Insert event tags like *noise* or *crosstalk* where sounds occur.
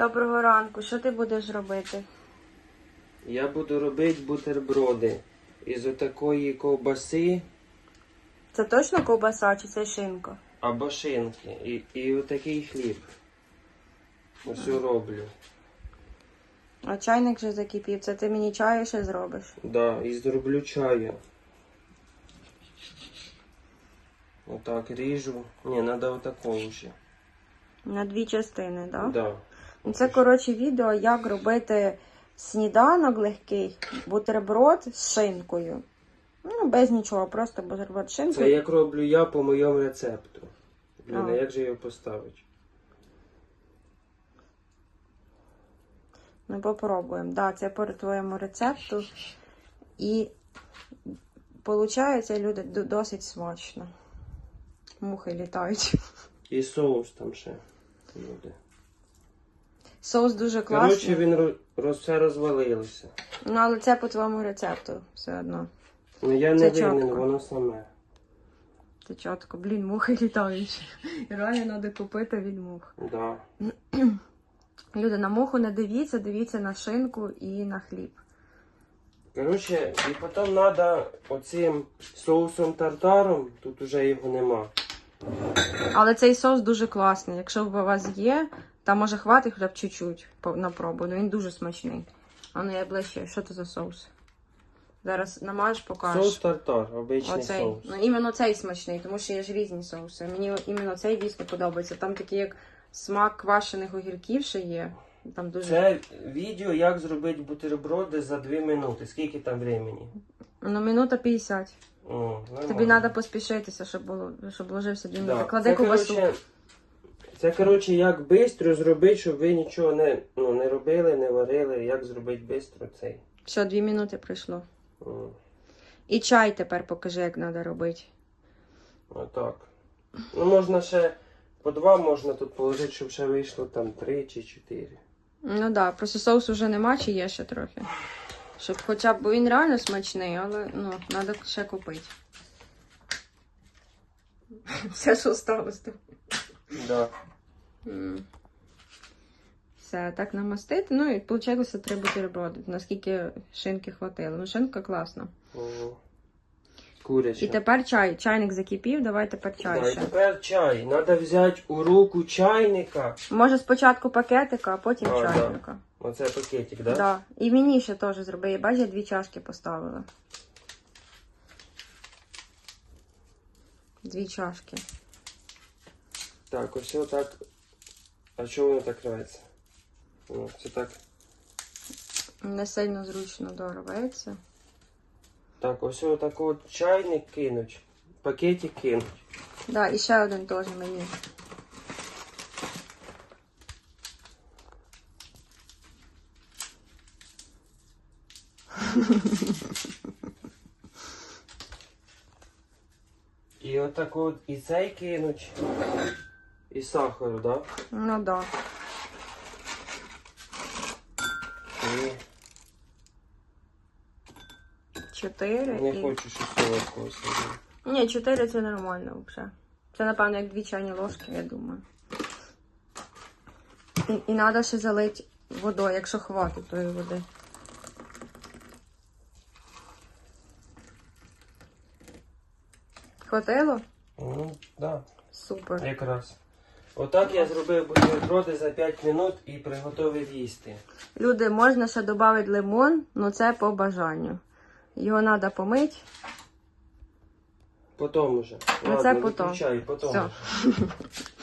Доброго ранку. Що ти будеш робити? Я буду робити бутерброди із отакої ковбаси Це точно ковбаса чи це шинка? або шинки. І, і отакий хліб. Ось роблю. А чайник вже закипів. Це ти мені чаю ще зробиш. Да, і зроблю чаю. Отак ріжу. Ні, треба отакого ще. На дві частини, так? Да. Ну, Це, коротше, відео, як робити сніданок легкий, бутерброд з шинкою. Ну, без нічого, просто бутерброд з шинкою. Це як роблю я по моєму рецепту. Блін, А. як же його поставити? Ми попробуємо. Да, це по твоєму рецепту. І виходить, люди досить смачно. Мухи літають. І соус там ще буде. Соус дуже класний. Коротше, він ро- роз, все розвалилося. Ну, але це по твоєму рецепту все одно. Ну я Це не винен, чітко. воно саме. Це чітко, блін, мухи літають. *laughs* Реально треба купити від мух. Да. *clears throat* Люди, на муху не дивіться, дивіться на шинку і на хліб. Коротше, і потім треба оцим соусом тартаром, тут уже його нема. Але цей соус дуже класний. Якщо у вас є, там може хватить хоча б чуть-чуть на пробу. Ну він дуже смачний. А ну я ближче, що це за соус? Зараз намажеш, покажеш. Соус тартар, обичний Оцей. соус. Ну іменно цей смачний, тому що є ж різні соуси. Мені іменно цей дійсно подобається. Там такий як смак квашених огірків ще є. Там дуже. Це відео, як зробити бутерброди за 2 минути. Скільки там времени? Ну, минута 50. О, нормально. Тобі треба поспішитися, щоб було, щоб ложився дві минути. Да. Клади Це, ковбасу. коротше, це, коротше, як швидко зробити, щоб ви нічого не, ну, не робили, не варили. Як зробити швидко цей. Все, дві минути пройшло. І чай тепер покажи, як треба робити. Отак. Ну, можна ще по два можна тут положити, щоб ще вийшло там три чи чотири. Ну так, да, просто соусу вже нема, чи є ще трохи. Щоб хоча б, він реально смачний, але ну, треба ще купити. *laughs* Все, що сталося. Да. М. Все, так намастити. Ну і вийшло три бутерброди. Наскільки шинки хватило. Ну, шинка класна. О, Куряче. І тепер чай. Чайник закипів, давай тепер чай Да, і тепер чай. Треба взяти у руку чайника. Може спочатку пакетика, а потім А, да. чайника. Оце пакетик, да? Да. І мені ще теж зроби. Я бачу, я дві чашки поставила. Дві чашки. Так, ось отак. А чого воно так робиться? О, Це так. Не сильно зручно доробиться. Так, ось отак от чайник кинуть. Пакетик кинуть. Да, і ще один теж мені. І отак от і цей кинуть. І сахару, да? Ну да. І Чотири. не і... хочу щось солодкого сьогодні. Ні, чотири це нормально вже. Це, напевно, як дві чайні ложки, я думаю. І, і треба ще залити водою, якщо хватить тої води. Хватило? Ну, да. Супер. Якраз. Отак я зробив бутерброди за 5 минут і приготовив їсти. Люди, можна ще додати лимон, але це по бажанню. Його треба помити. Потім уже. Ну, Ладно, це потім. виключай, потім Все. уже. *laughs*